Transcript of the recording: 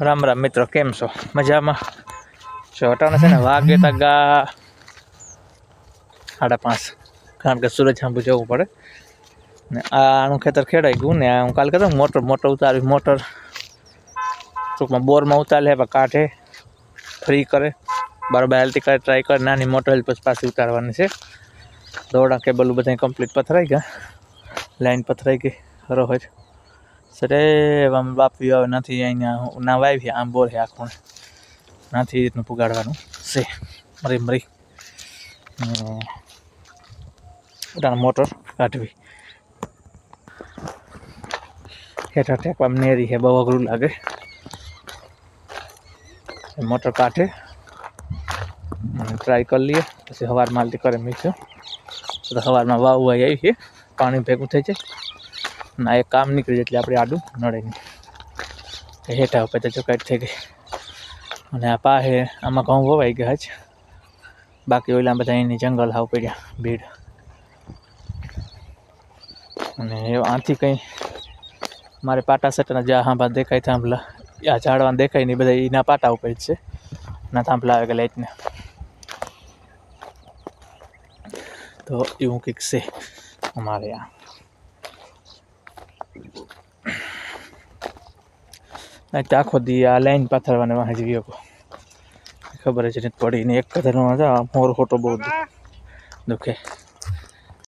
રામ રામ મિત્રો, કેમ છો? મજામાં? જો અટાણે છે ને, વાગે તગા સાડા પાંચ. કારણ કે સૂરજ સાંભુ જવું પડે. ને આનું ખેતર ખેડાઈ ગયું ને હું કાલ કહેતો મોટર મોટર ઉતારી મોટર ટૂંકમાં બોરમાં ઉતારે પણ કાઢે, ફ્રી કરે. બરાબર હેલ્થી કરે ટ્રાય કરે, નાની મોટર હેલ્પ પછી ઉતારવાની છે. દોડા, કેબલ, બધા કમ્પ્લીટ પથરાઈ ગયા. લાઈન પથરાઈ ગઈ હરોહર સરે આમ બાપી આવે નથી અહીંયા ના વાવી આમ બોર છે આખું. નથી રીતનું પુગાડવાનું. છે. મરી મરી. ઉડાણ મોટર કાઢવી. હેઠળ ટેકવા નેરી છે, બહુ અઘરું લાગે. મોટર કાઢે. ટ્રાય કરી લઈએ. પછી હાલતી કરે મિક્સ તો સવારમાં વાવવા આવી છે. પાણી ભેગું થઈ જાય. ના એક કામ નીકળી એટલે આપણે આડું નડે નહીં. હેઠા ઉપર તો ચોકાટ થઈ ગઈ. અને આ પાસે આમાં ઘઉં વવાઈ ગયા જ બાકી ઓલા બધા એની જંગલ હાવ પડ્યા, ભીડ. અને એ આથી કંઈ મારે પાટા સેટના જ્યાં હાંભા દેખાય થાંભલા, આ ઝાડવાને દેખાય નહીં, બધા એના પાટા ઉપર જ છે. ના થાંભલા આવે કે લાઈટને તો એવું કંઈક છે અમારે આ. તો આખો દી આ લાઈન પાથરવાને વાંહે જ ગયો ખબર જ નથી પડી ને એક કદરનો મોર ખોટો બહુ દુખે.